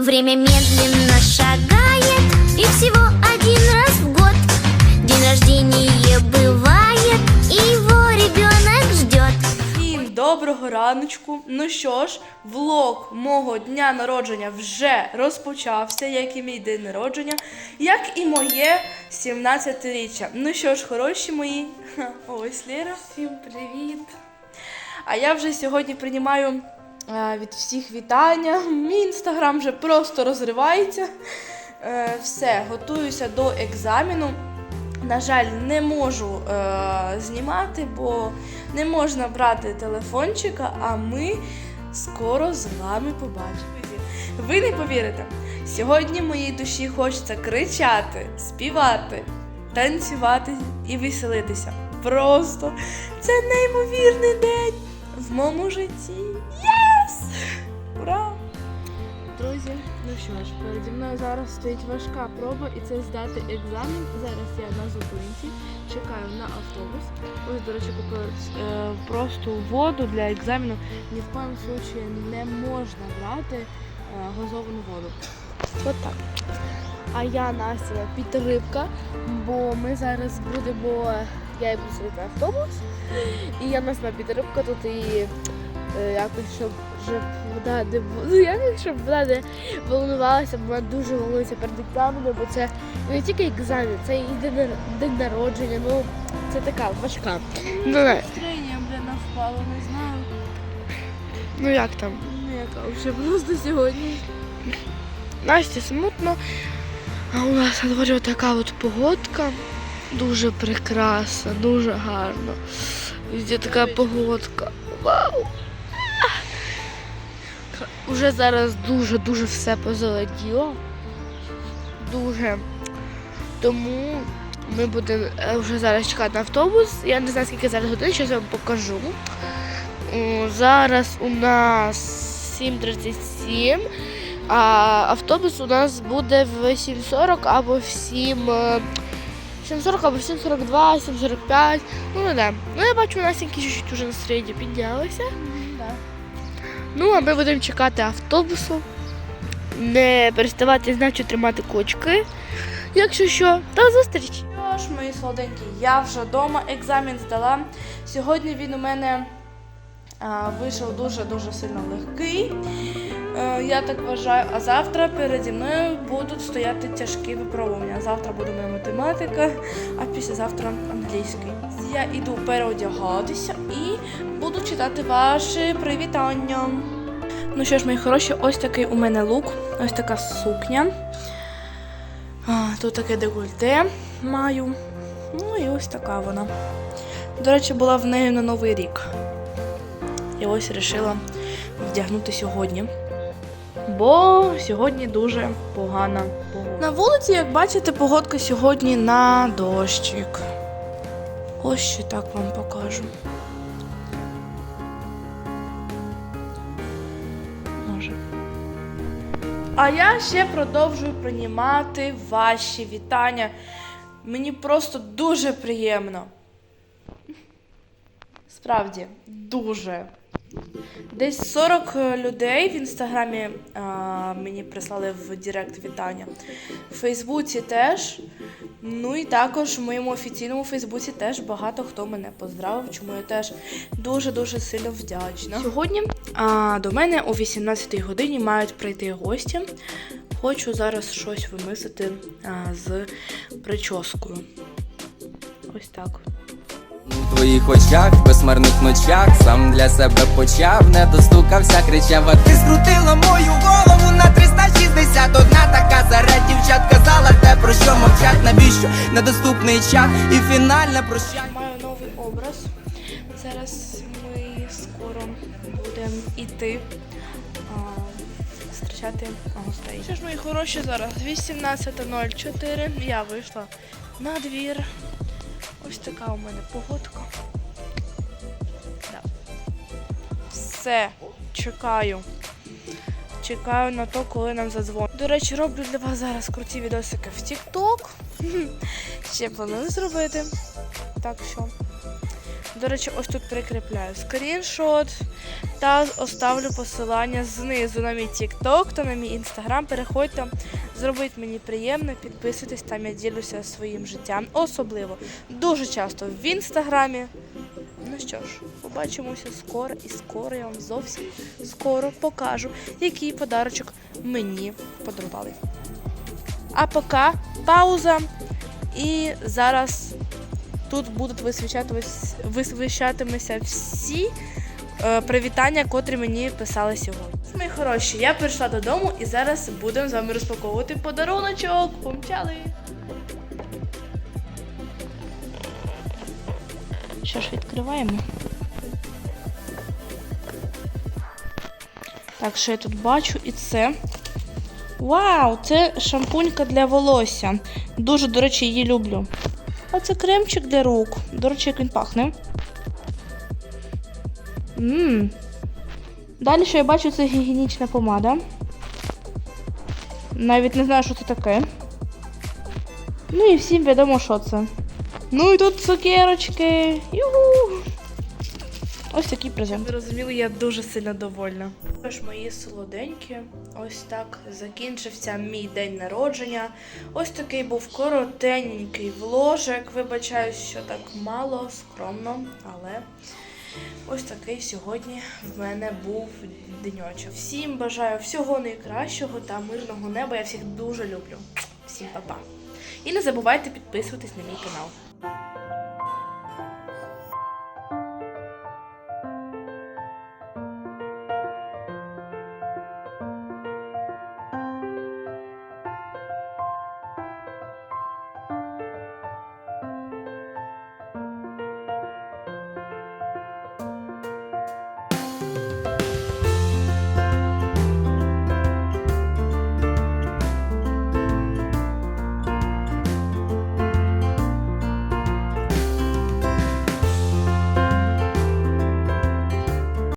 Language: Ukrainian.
Время медленно шагает И всего один раз в год День рождения бывает И его ребенок ждет Всім доброго раночку. Ну що ж, влог мого дня народження вже розпочався, як і мій день народження, як і моє 17-річчя. Ну що ж, хороші мої. Ось Лера, всім привіт. А я вже сьогодні приймаю від всіх вітання. Мій інстаграм вже просто розривається. Е, все, готуюся до екзамену. На жаль, не можу е, знімати, бо не можна брати телефончика, а ми скоро з вами побачимо. Ви не повірите, сьогодні моїй душі хочеться кричати, співати, танцювати і веселитися. Просто це неймовірний день в моєму житті. Єс! Друзі, ну що ж, переді мною зараз стоїть важка проба і це здати екзамен. Зараз я на зупинці, чекаю на автобус. Ось, до речі, купила е, просто воду для екзамену. Ні в коєму случаї не можна брати е, газовану воду. От так. А я Настя підтримка, бо ми зараз будемо. Я йду на автобус, і я нас на підтримка тут і е, якось, щоб, щоб вона не ну, якось, щоб вона не волнувалася, бо вона дуже волнується перед екзаменом, бо це не тільки екзамен, це і день, день народження, ну це така важка. Ну, Настроєння, блін, впало, не знаю. ну як там? Ну, яка вже просто сьогодні. Насті смутно. А у нас на дворі така от погодка. Дуже прекрасна, дуже гарно. Везде така погодка. Вау! Уже зараз дуже-дуже все позеленіло. Дуже. Тому ми будемо е, вже зараз чекати на автобус. Я не знаю, скільки зараз годин, я вам покажу. Зараз у нас 7.37. А автобус у нас буде в 7.40 або в 7. е, 7.40 або 7.42, 7.45. Ну, не да. Ну, я бачу, у нас чуть-чуть уже настроєння піднялося. Ну, а ми будемо чекати автобусу. Не переставати, значить, тримати кочки. Якщо що, до зустрічі! Що ж, мої солоденькі, я вже вдома, екзамен здала. Сьогодні він у мене а, вийшов дуже-дуже сильно легкий. Е, я так вважаю, а завтра переді мною будуть стояти тяжкі випробування. Завтра буде моя математика, а післязавтра англійський. Я іду переодягатися і буду читати ваші привітання. Ну що ж, мої хороші, ось такий у мене лук, ось така сукня. Тут таке декольте маю. Ну і ось така вона. До речі, була в неї на Новий рік. І ось вирішила вдягнути сьогодні. Бо сьогодні дуже погана погода. На вулиці, як бачите, погодка сьогодні на дощик. Ось ще так вам покажу. Може. А я ще продовжую приймати ваші вітання. Мені просто дуже приємно. Справді, дуже. Десь 40 людей в інстаграмі а, мені прислали в Директ вітання. В Фейсбуці теж. Ну і також в моєму офіційному Фейсбуці теж багато хто мене поздравив, чому я теж дуже-дуже сильно вдячна. Сьогодні а, до мене о 18 годині мають прийти гості. Хочу зараз щось вимислити а, з прическою. Ось так. У твоїх очах, в безмарних ночах, сам для себе почав, не достукався, кричав, а ти скрутила мою голову на 361 така серед дівчат казала те, про що мовчать, навіщо недоступний чат і фінальне прощання. Маю новий образ. Зараз ми скоро будемо йти зустрічати гостей. Що ж, мої хороші, зараз 18.04. Я вийшла на двір. Ось така у мене погодка. Да. Все, чекаю. Чекаю на то, коли нам задзвонять. До речі, роблю для вас зараз круті відосики в TikTok. Ще планую зробити. Так що До речі, ось тут прикріпляю скріншот та оставлю посилання знизу на мій TikTok та на мій інстаграм. Переходьте, зробіть мені приємно, підписуйтесь, там я ділюся своїм життям. Особливо дуже часто в інстаграмі. Ну що ж, побачимося скоро і скоро я вам зовсім скоро покажу, який подарочок мені подарували. А поки пауза. І зараз тут будуть висвіщатимися всі е, привітання, котрі мені писали сьогодні. Мої хороші, я прийшла додому і зараз будемо з вами розпаковувати подаруночок. Помчали! Що ж, відкриваємо. Так, що я тут бачу, і це. Вау, це шампунька для волосся. Дуже, до речі, її люблю. А це кремчик для рук. До речі, як він пахне. Ммм. Далі, що я бачу, це гігієнічна помада. Навіть не знаю, що це таке. Ну і всім відомо, що це. Ну і тут цукерочки. Юху! Ось такий презент. Ви розуміли, я дуже сильно довольна. Тож, мої солоденькі, ось так закінчився мій день народження. Ось такий був коротенький вложик. Вибачаюсь, що так мало, скромно, але ось такий сьогодні в мене був деньочок. Всім бажаю всього найкращого та мирного неба. Я всіх дуже люблю. Всім па-па. І не забувайте підписуватись на мій канал.